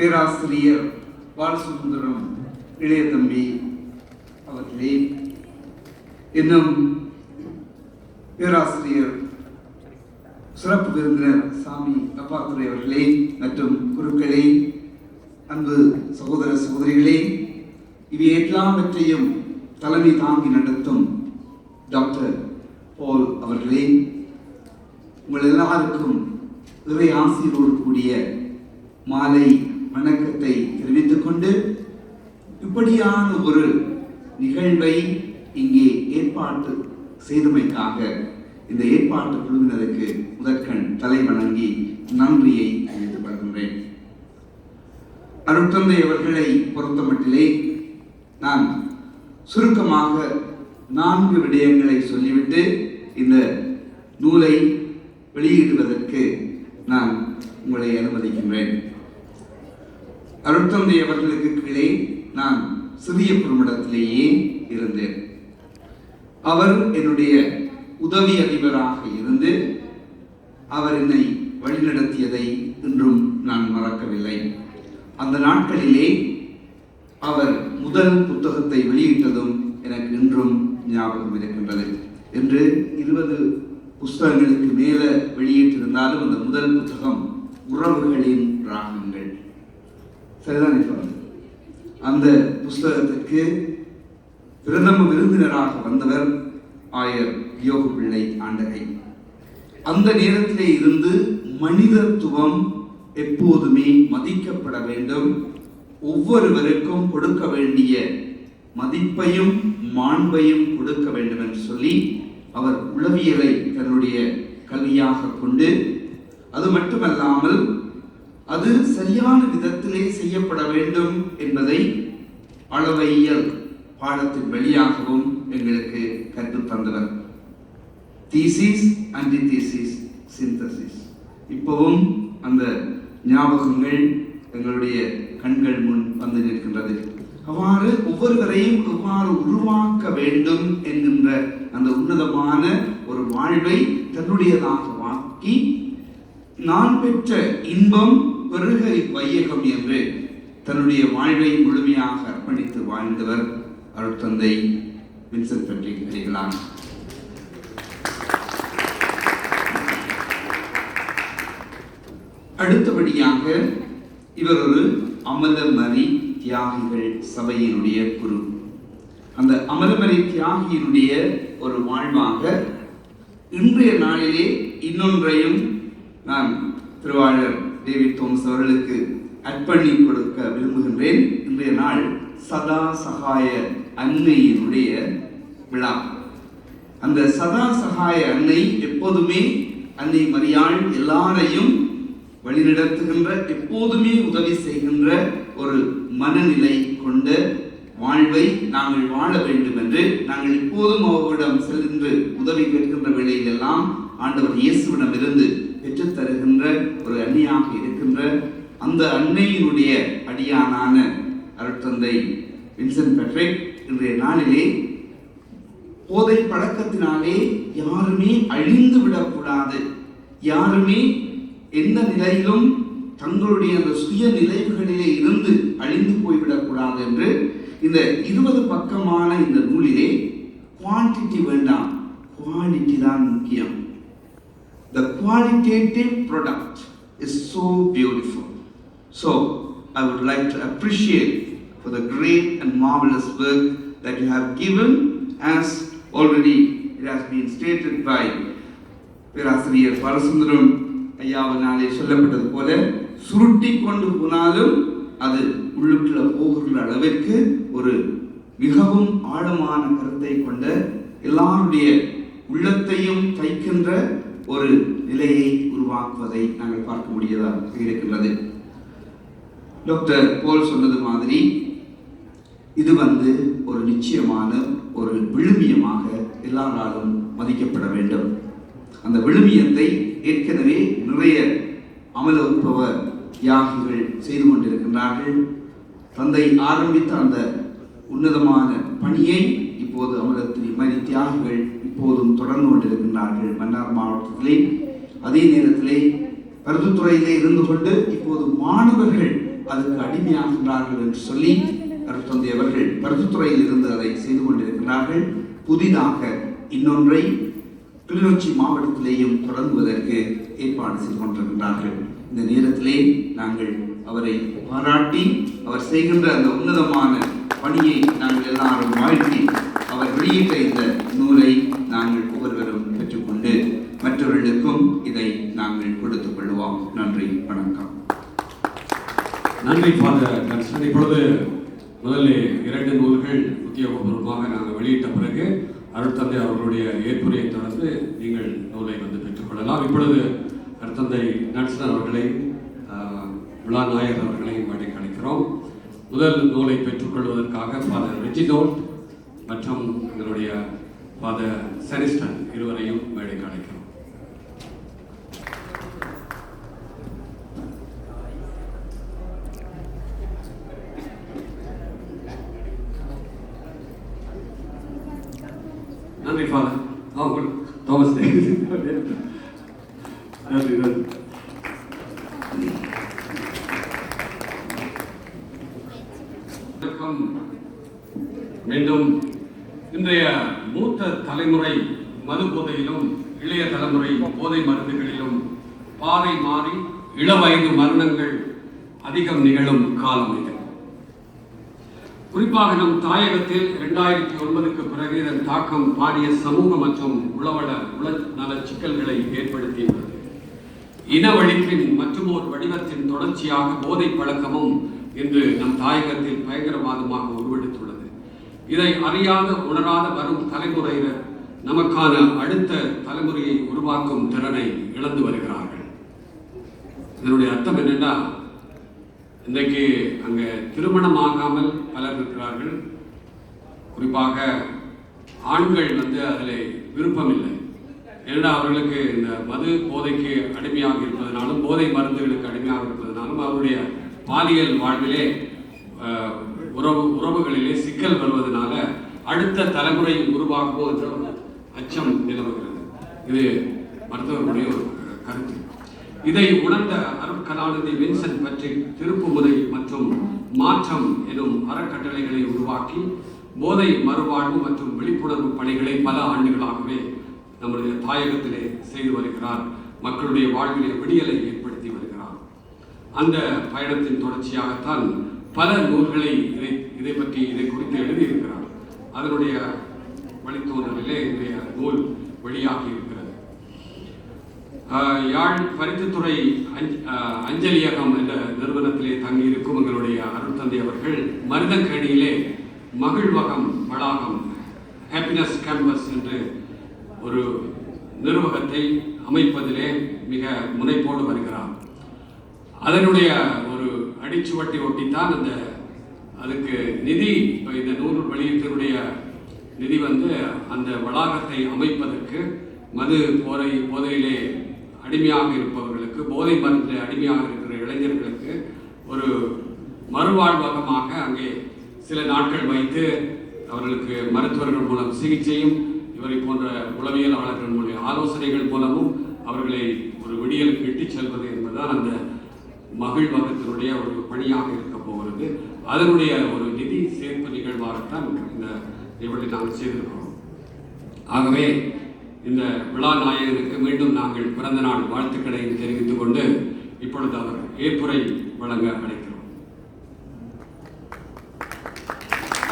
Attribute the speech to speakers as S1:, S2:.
S1: பேராசிரியர் பாலசுந்தரம் இளைய தம்பி அவர்களே இன்னும் பேராசிரியர் சிறப்பு விருந்தினர் சாமி அப்பாத்துறை அவர்களே மற்றும் குருக்களே அன்பு சகோதர சகோதரிகளே இவை எல்லாவற்றையும் தலைமை தாங்கி நடத்தும் டாக்டர் போல் அவர்களே உங்கள் எல்லாருக்கும் இறை ஆசிரியரோடு கூடிய மாலை வணக்கத்தை தெரிவித்துக் கொண்டு இப்படியான ஒரு நிகழ்வை இங்கே ஏற்பாட்டு செய்தமைக்காக இந்த ஏற்பாட்டு குழுவினருக்கு முதற்கண் தலை வணங்கி நன்றியை தெரிவித்துக் வருகின்றேன் அருட்தந்தை அவர்களை பொறுத்தமட்டிலே நான் சுருக்கமாக நான்கு விடயங்களை சொல்லிவிட்டு இந்த நூலை வெளியிடுவதற்கு நான் உங்களை அனுமதிக்கின்றேன். அருட்தந்தை அவர்களுக்கு கீழே நான் சிறிய பெருமிடத்திலேயே இருந்தேன். அவர் என்னுடைய உதவி அதிபராக இருந்து அவர் என்னை வழிநடத்தியதை இன்றும் நான் மறக்கவில்லை. அந்த நாட்களிலே அவர் முதல் புத்தகத்தை வெளியிட்டதும் எனக்கு இன்றும் ஞாபகம் இருக்கின்றது என்று இருபது புஸ்தகங்களுக்கு மேலே வெளியிட்டிருந்தாலும் அந்த முதல் புத்தகம் உறவுகளின் ராகங்கள். சரிதான் சொல்றது அந்த புஸ்தகத்திற்கு பிரதம விருந்தினராக வந்தவர் ஆயர் யோக பிள்ளை ஆண்டகை. அந்த நேரத்திலே இருந்து மனிதத்துவம் எப்போதுமே மதிக்கப்பட வேண்டும். ஒவ்வொருவருக்கும் கொடுக்க வேண்டிய மதிப்பையும் மாண்பையும் கொடுக்க வேண்டும் என்று சொல்லி அவர் உளவியலை தன்னுடைய கல்வியாக கொண்டு அது மட்டுமல்லாமல் அது சரியான விதத்திலே செய்யப்பட வேண்டும் என்பதை அளவையியல் பாடத்தின் வழியாகவும் எங்களுக்கு கற்றுத் தந்தனர் தீசிஸ் ஆன்டிதீசிஸ் சிந்தசிஸ் இப்பவும் அந்த ஞாபகங்கள் எங்களுடைய கண்கள் முன் வந்து நிற்கின்றது அவ்வாறு ஒவ்வொருவரையும் எவ்வாறு உருவாக்க வேண்டும் என்கின்ற அந்த உன்னதமான ஒரு வாழ்வை தன்னுடையதாக வாக்கி நான் பெற்ற இன்பம் பெருகை வையகம் என்று தன்னுடைய வாழ்வை முழுமையாக அர்ப்பணித்து வாழ்ந்தவர் அருட்தந்தை வின்சென்ட் பற்றி அடிகளான் அடுத்தபடியாக இவர் ஒரு அமலமரி தியாகிகள் சபையினுடைய குரு. அந்த அமலமரி தியாகியினுடைய ஒரு வாழ்வாக இன்றைய நாளிலே இன்னொன்றையும் நான் திருவாளர் டேவிட் தோமஸ் அவர்களுக்கு அர்ப்பணி கொடுக்க விரும்புகின்றேன். இன்றைய நாள் சதா சகாய அன்னையினுடைய விழா. அந்த சதா சகாய அன்னை எப்போதுமே அன்னை மரியாள் எல்லாரையும் வழிநடத்துகின்ற எப்போதுமே உதவி செய்கின்ற ஒரு மனநிலை கொண்ட வாழ்வை நாங்கள் வாழ வேண்டும் என்று நாங்கள் இப்போதும் அவரிடம் செல்கின்ற உதவி கேட்கின்ற வேளையிலெல்லாம் ஆண்டவர் இயேசுவிடம் இருந்து பெற்றுத்தருகின்ற ஒரு அன்னியாக இருக்கின்ற அந்த அன்னையினுடைய அடியானான அருட்தந்தை வின்சென்ட் பெட்ரிக் இன்றைய நாளிலே போதை பழக்கத்தினாலே யாருமே அழிந்து விடக்கூடாது. யாருமே எந்த நிலையிலும் தங்களுடைய அந்த சுய நிலைவுகளிலே இருந்து அழிந்து போய்விடக்கூடாது என்று இந்த இருபது பக்கமான இந்த நூலிலே குவான்டிட்டி வேண்டாம். குவாலிட்டி தான் முக்கியம். The qualitative product is so beautiful. So, I would like to appreciate for the great and marvelous work that you have given, as already it has been stated by பேராசிரியர் பாலசுந்தரம் ஐயாவினாலே சொல்லப்பட்டது போல சுருட்டி கொண்டு போனாலும் அது உள்ளுக்குள்ள போகிற அளவிற்கு ஒரு மிகவும் ஆழமான கருத்தை கொண்ட எல்லாருடைய உள்ளத்தையும் தைக்கின்ற ஒரு நிலையை உருவாக்குவதை நாங்கள் பார்க்க முடியதாக இருக்கின்றது. டாக்டர் போல் சொன்னது மாதிரி இது வந்து ஒரு நிச்சயமான ஒரு விழுமியமாக எல்லாராலும் மதிக்கப்பட வேண்டும். அந்த விழுமியத்தை ஏற்கனவே நிறைய அமல உற்பவ தியாகிகள் செய்து கொண்டிருக்கின்றார்கள். தந்தை ஆரம்பித்த அந்த உன்னதமான பணியை இப்போது அமலத்தில் மதி தியாகிகள் இப்போதும் தொடர்ந்து கொண்டிருக்கின்றார்கள் மன்னார் மாவட்டத்திலே. அதே நேரத்திலே கருத்துத்துறையிலே இருந்து கொண்டு இப்போது மாணவர்கள் அதுக்கு அடிமையாகின்றார்கள் என்று சொல்லி கருத்தந்தை அவர்கள் கருத்துத்துறையில் இருந்து அதை செய்து கொண்டிருக்கிறார்கள். புதிதாக இன்னொன்றை கிளிநொச்சி மாவட்டத்திலேயும் தொடங்குவதற்கு ஏற்பாடு செய்து கொண்டிருக்கிறார்கள். இந்த நேரத்திலே நாங்கள் அவரை பாராட்டி அவர் செய்கின்ற அந்த உன்னதமான பணியை நாங்கள் எல்லாரும் வாழ்த்தி அவர் வெளியிட்ட இந்த நூலை நாங்கள் ஒவ்வொருவரும் பெற்றுக்கொண்டு மற்றவர்களுக்கும் இதை நாங்கள் கொடுத்துக் கொள்வோம் நன்றி வணக்கம்.
S2: நன்றி ஃபாதர் கன்சன் இப்பொழுது முதல்ல இரண்டு நூல்கள் உத்தியோகபூர்வமாக நாங்கள் வெளியிட்ட பிறகு அருட்தந்தை அவர்களுடைய ஏற்புரையை தொடர்ந்து நீங்கள் நூலை வந்து பெற்றுக்கொள்ளலாம் இப்பொழுது அருட்தந்தை நட்சன் அவர்களை விழா நாயர் அவர்களையும் மேடைக்கு அழைக்கிறோம் முதல் நூலை பெற்றுக்கொள்வதற்காக ஃபாதர் ரெஜினோட் மற்றும் எங்களுடைய ஃபாதர் செனிஸ்டன் இருவரையும் மேடைக்கு அழைக்கிறோம் நன்றி ஃபாதர் ஆ குட் தாமஸ் நன்றி நன்றி மீண்டும் இன்றைய மூத்த தலைமுறை மது போதையிலும் இளைய தலைமுறை போதை மருந்துகளிலும் பாதை மாறி இளவயது மரணங்கள் அதிகம் நிகழும் காலம் இது. குறிப்பாக நம் தாயகத்தில் இரண்டாயிரத்தி ஒன்பதுக்கு பிறகு இதன் தாக்கம் பாரிய சமூக மற்றும் உளவள உள நல சிக்கல்களை ஏற்படுத்தியுள்ளது இனவழிப்பின் மற்றும் ஒரு வடிவத்தின் தொடர்ச்சியாக போதை பழக்கமும் இன்று நம் தாயகத்தில் பயங்கரவாதமாக உருவெடுத்துள்ளது. இதை அறியாத உணராத வரும் தலைமுறையினர் நமக்கான அடுத்த தலைமுறையை உருவாக்கும் திறனை இழந்து வருகிறார்கள். இதனுடைய அர்த்தம் என்னென்னா இன்றைக்கு அங்கே திருமணம் ஆகாமல் பலர் இருக்கிறார்கள். குறிப்பாக ஆண்கள் வந்து அதில் விருப்பமில்லை. ஏன்னா அவர்களுக்கு இந்த மது போதைக்கு அடிமையாக இருப்பதனாலும் போதை மருந்துகளுக்கு அடிமையாக இருப்பதனாலும் அவருடைய பாலியல் வாழ்விலே உறவு உறவுகளிலே சிக்கல் வருவதனால் அடுத்த தலைமுறை உருவாக்குமோ என்ற ஒரு அச்சம் நிலவுகிறது. இது மருத்துவர்களுடைய ஒரு கருத்து. இதை உணர்ந்த அருட்கலாநிதி வின்சன் பற்றி திருப்புமுறை மற்றும் மாற்றம் எனும் அறக்கட்டளைகளை உருவாக்கி போதை மறுவாழ்வு மற்றும் விழிப்புணர்வு பணிகளை பல ஆண்டுகளாகவே நம்முடைய தாயகத்திலே செய்து வருகிறார். மக்களுடைய வாழ்விலே விடியலை ஏற்படுத்தி வருகிறார். அந்த பயணத்தின் தொடர்ச்சியாகத்தான் பல நூல்களை இதை இதை பற்றி இதை குறித்து எழுதியிருக்கிறார். அதனுடைய வழித்தோன்றலிலே இன்றைய நூல் வெளியாகி இருக்கிறது. ஆஹ் யாழ் பரிந்துத்துறை அஞ்ச அஞ்சலியகம் என்ற நிறுவனத்திலே தங்கியிருக்கும் எங்களுடைய அருள்தந்தை அவர்கள் மருதங்கேணியிலே மகிழ்வகம் வளாகம் ஹாப்பினஸ் கேம்பஸ் என்று ஒரு நிர்வாகத்தை அமைப்பதிலே மிக முனைப்போடு வருகிறார். அதனுடைய ஒரு அடிச்சுவட்டி ஒட்டித்தான் அந்த அதுக்கு நிதி இப்போ இந்த நூறு வெளியீட்டினுடைய நிதி வந்து அந்த வளாகத்தை அமைப்பதற்கு மது போதை போதையிலே அடிமையாக இருப்பவர்களுக்கு போதை மருந்தில் அடிமையாக இருக்கிற இளைஞர்களுக்கு ஒரு மறுவாழ்வகமாக அங்கே சில நாட்கள் வைத்து அவர்களுக்கு மருத்துவர்கள் மூலம் சிகிச்சையும் இவரை போன்ற உளவியலாளர்கள் மூலம் ஆலோசனைகள் மூலமும் அவர்களை ஒரு விடியலுக்கு இட்டுச் செல்வது என்பதுதான் அந்த மகிழ்வகத்தினுடைய ஒரு பணியாக இருக்க போகிறது. அதனுடைய ஒரு நிதி சேர்ப்பு நிகழ்வாகத்தான் இந்த நிகழ்வை நாங்கள் செய்திருக்கிறோம். ஆகவே இந்த விழா நாயகனுக்கு மீண்டும் நாங்கள் பிறந்த நாள் வாழ்த்துக்களை தெரிவித்துக் கொண்டு இப்பொழுது அவர் ஏற்புரை வழங்க அழைக்கிறோம்.